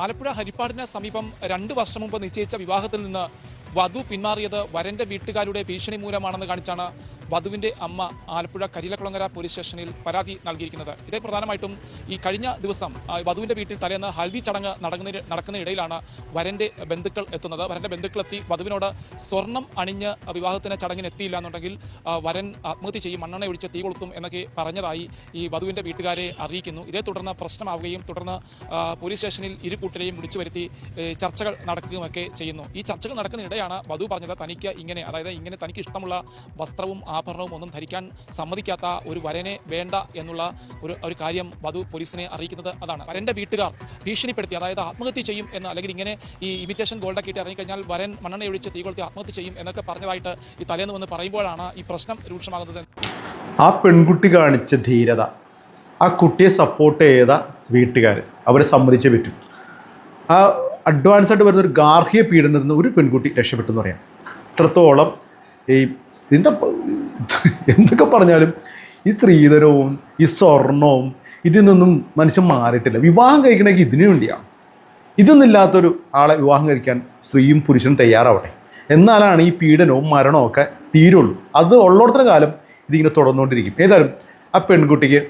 ആലപ്പുഴ ഹരിപ്പാടിന് സമീപം രണ്ട് വർഷം മുമ്പ് നിശ്ചയിച്ച വിവാഹത്തിൽ നിന്ന് വധു പിന്മാറിയത് വരന്റെ വീട്ടുകാരുടെ ഭീഷണി മൂലമാണെന്ന് കാണിച്ചാണ് വധുവിന്റെ അമ്മ ആലപ്പുഴ കരിലക്കുളങ്ങര പോലീസ് സ്റ്റേഷനിൽ പരാതി നൽകിയിരിക്കുന്നത്. ഇതേ പ്രധാനമായിട്ടും ഈ കഴിഞ്ഞ ദിവസം വധുവിന്റെ വീട്ടിൽ തലേന്ന് ഹൽദി ചടങ്ങ് നടക്കുന്ന നടക്കുന്നതിനിടയിലാണ് വരന്റെ ബന്ധുക്കൾ എത്തുന്നത്. വരന്റെ ബന്ധുക്കളെത്തി വധുവിനോട് സ്വർണം അണിഞ്ഞ് വിവാഹത്തിന് ചടങ്ങിന് എത്തിയില്ല എന്നുണ്ടെങ്കിൽ വരൻ ആത്മഹത്യ ചെയ്യും മണ്ണെണ്ണ ഒഴിച്ച് തീ കൊളുത്തും എന്നൊക്കെ പറഞ്ഞതായി ഈ വധുവിന്റെ വീട്ടുകാരെ അറിയിക്കുന്നു. ഇതേ തുടർന്ന് പ്രശ്നമാവുകയും തുടർന്ന് പോലീസ് സ്റ്റേഷനിൽ ഇരു കൂട്ടരെയും വിളിച്ചു വരുത്തി ചർച്ചകൾ നടക്കുകയുമൊക്കെ ചെയ്യുന്നു. ഈ ചർച്ചകൾ നടക്കുന്നതിനിടെയാണ് വധു പറഞ്ഞത് തനിക്ക് ഇങ്ങനെ അതായത് ഇങ്ങനെ തനിക്ക് ഇഷ്ടമുള്ള വസ്ത്രവും ആഭരണവും ഒന്നും ധരിക്കാൻ സമ്മതിക്കാത്ത ഒരു വരനെ വേണ്ട എന്നുള്ള ഒരു ഒരു കാര്യം വധു പോലീസിനെ അറിയിക്കുന്നത് അതാണ്. വരന്റെ വീട്ടുകാർ ഭീഷണിപ്പെടുത്തി അതായത് ആത്മഹത്യ ചെയ്യും എന്ന് അല്ലെങ്കിൽ ഇങ്ങനെ ഈ ഇമിറ്റേഷൻ ഗോൾഡൊക്കെ ഇട്ട് ഇറങ്ങിക്കഴിഞ്ഞാൽ വരൻ മണ്ണെണ്ണ ഒഴിച്ച് തീ കൊളുത്തി ആത്മഹത്യ ചെയ്യും എന്നൊക്കെ പറഞ്ഞതായിട്ട് ഈ തലേന്ന് വന്ന് പറയുമ്പോഴാണ് ഈ പ്രശ്നം രൂക്ഷമാകുന്നത്. ആ പെൺകുട്ടി കാണിച്ച ധീരത ആ കുട്ടിയെ സപ്പോർട്ട് ചെയ്ത വീട്ടുകാർ അവരെ സമ്മതിച്ചേ പറ്റും. ആ അഡ്വാൻസ് ആയിട്ട് വരുന്ന ഒരു ഗാർഹിക പീഡനത്തിൽ നിന്ന് ഒരു പെൺകുട്ടി രക്ഷപ്പെട്ടു എന്ന് പറയാം. ഇത്രത്തോളം ഈ പ- എന്തൊക്കെ പറഞ്ഞാലും ഈ സ്ത്രീധനവും ഈ സ്വർണവും ഇതിൽ നിന്നും മനുഷ്യൻ മാറിയിട്ടില്ല. വിവാഹം കഴിക്കണമെങ്കിൽ ഇതിനു വേണ്ടിയാണ്. ഇതൊന്നുമില്ലാത്തൊരു ആളെ വിവാഹം കഴിക്കാൻ സ്ത്രീയും പുരുഷനും തയ്യാറാവട്ടെ. എന്നാലാണ് ഈ പീഡനവും മരണവും ഒക്കെ തീരുള്ളൂ. അത് ഉള്ളിടത്തോളം കാലം ഇതിങ്ങനെ തുടർന്നുകൊണ്ടിരിക്കും. ഏതായാലും ആ പെൺകുട്ടിക്ക്